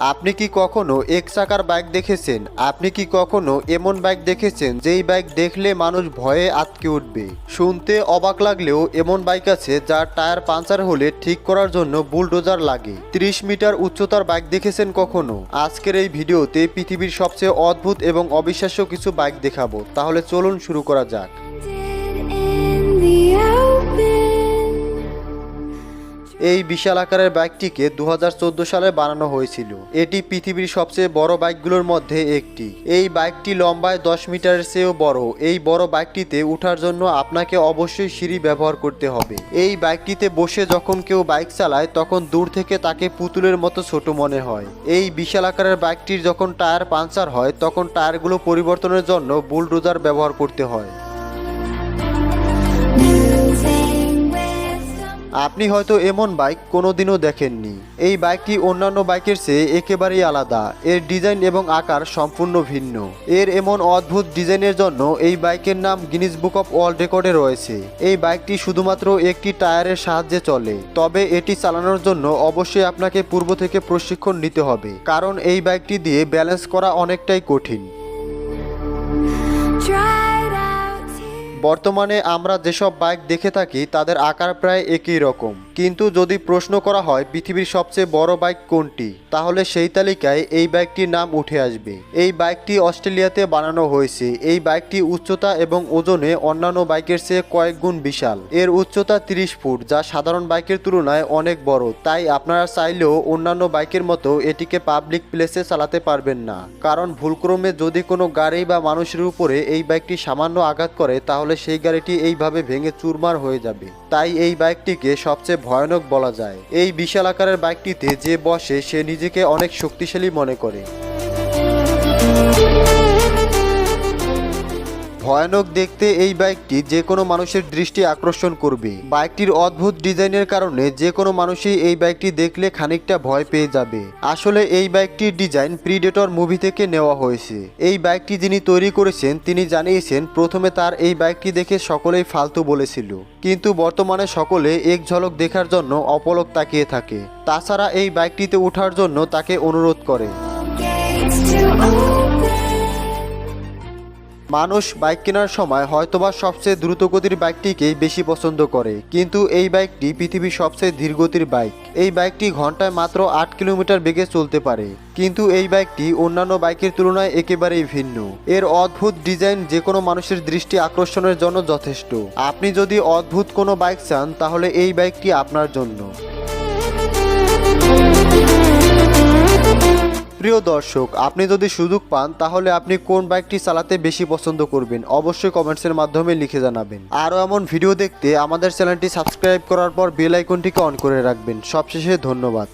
আপনি কি কখনো এক চাকার বাইক দেখেছেন? আপনি কি কখনো এমন বাইক দেখেছেন যেই বাইক দেখলে মানুষ ভয়ে আটকে উঠবে? শুনতে অবাক লাগলেও এমন বাইক আছে যার টায়ার পাঞ্চার হলে ঠিক করার জন্য বুলডোজার লাগে। 30 মিটার উচ্চতার বাইক দেখেছেন কখনো? আজকের এই ভিডিওতে পৃথিবীর সবচেয়ে অদ্ভুত এবং অবিশ্বাস্য কিছু বাইক দেখাবো। তাহলে চলুন শুরু করা যাক। এই বিশাল আকারের বাইকটিকে দু হাজার চোদ্দ সালে বানানো হয়েছিল। এটি পৃথিবীর সবচেয়ে বড় বাইকগুলোর মধ্যে একটি। এই বাইকটি লম্বায় দশ মিটারের চেয়েও বড়। এই বড় বাইকটিতে ওঠার জন্য আপনাকে অবশ্যই সিঁড়ি ব্যবহার করতে হবে। এই বাইকটিতে বসে যখন কেউ বাইক চালায়, তখন দূর থেকে তাকে পুতুলের মতো ছোট মনে হয়। এই বিশাল আকারের বাইকটির যখন টায়ার পাঞ্চার হয়, তখন টায়ারগুলো পরিবর্তনের জন্য বুলডোজার ব্যবহার করতে হয়। আপনি হয়তো এমন বাইক কোনোদিনও দেখেননি। এই বাইকটি অন্যান্য বাইকের চেয়ে একেবারেই আলাদা। এর ডিজাইন এবং আকার সম্পূর্ণ ভিন্ন। এর এমন অদ্ভুত ডিজাইনের জন্য এই বাইকের নাম গিনিস বুক অফ ওয়ার্ল্ড রেকর্ডে রয়েছে। এই বাইকটি শুধুমাত্র একটি টায়ারের সাহায্যে চলে। তবে এটি চালানোর জন্য অবশ্যই আপনাকে পূর্ব থেকে প্রশিক্ষণ নিতে হবে, কারণ এই বাইকটি দিয়ে ব্যালেন্স করা অনেকটাই কঠিন। Tears. বর্তমানে আমরা যেসব বাইক দেখে থাকি, তাদের আকার প্রায় একই রকম। কিন্তু যদি প্রশ্ন করা হয়, পৃথিবীর সবচেয়ে বড় বাইক কোনটি? তাহলে সেই তালিকায় এই বাইকটির নাম উঠে আসবে। এই বাইকটি অস্ট্রেলিয়াতে বানানো হয়েছে। এই বাইকটি উচ্চতা এবং ওজনে অন্যান্য বাইকের চেয়ে কয়েক গুণ বিশাল। এর উচ্চতা 30 ফুট, যা সাধারণ বাইকের তুলনায় অনেক বড়। তাই আপনারা চাইলেও অন্যান্য বাইকের মতো এটিকে পাবলিক প্লেসে চালাতে পারবেন না। কারণ ভুলক্রমে যদি কোনো গাড়ি বা মানুষের উপরে এই বাইকটি সামান্য আঘাত করে, তাহলে সেই গাড়িটি এইভাবে ভেঙে চুরমার হয়ে যাবে। তাই এই বাইকটিকে সবচেয়ে ভয়ানক বলা যায়। এই বিশাল আকারের বাইকটিতে যে বসে, সে নিজেকে অনেক শক্তিশালী মনে করে। ভয়ানক দেখতে এই বাইকটি যে কোনো মানুষের দৃষ্টি আকর্ষণ করবে। বাইকটির অদ্ভুত ডিজাইনের কারণে যে কোনো মানুষই এই বাইকটি দেখলে খানিকটা ভয় পেয়ে যাবে। আসলে এই বাইকটির ডিজাইন প্রিডেটর মুভি থেকে নেওয়া হয়েছে। এই বাইকটি যিনি তৈরি করেছেন, তিনি জানিয়েছেন, প্রথমে তার এই বাইকটি দেখে সকলেই ফালতু বলেছিল। কিন্তু বর্তমানে সকলে এক ঝলক দেখার জন্য অপলক তাকিয়ে থাকে। তাছাড়া এই বাইকটিতে ওঠার জন্য তাকে অনুরোধ করে. মানুষ বাইক কেনার সময় হয়তোবা সবচেয়ে দ্রুতগতির বাইকটিকেই বেশি পছন্দ করে। কিন্তু এই বাইকটি পৃথিবীর সবচেয়ে ধীরগতির বাইক। এই বাইকটি ঘন্টায় মাত্র আট কিলোমিটার বেগে চলতে পারে। কিন্তু এই বাইকটি অন্যান্য বাইকের তুলনায় একেবারেই ভিন্ন। এর অদ্ভুত ডিজাইন যে কোনো মানুষের দৃষ্টি আকর্ষণের জন্য যথেষ্ট। আপনি যদি অদ্ভুত কোনো বাইক চান, তাহলে এই বাইকটি আপনার জন্য। প্রিয় দর্শক, আপনি যদি সুযোগ পান, তাহলে আপনি কোন বাইকটি চালাতে বেশি পছন্দ করবেন? অবশ্যই কমেন্টসের মাধ্যমে লিখে জানাবেন। আরও এমন ভিডিও দেখতে আমাদের চ্যানেলটি সাবস্ক্রাইব করার পর বেল আইকনটিকে অন করে রাখবেন। সবশেষে ধন্যবাদ।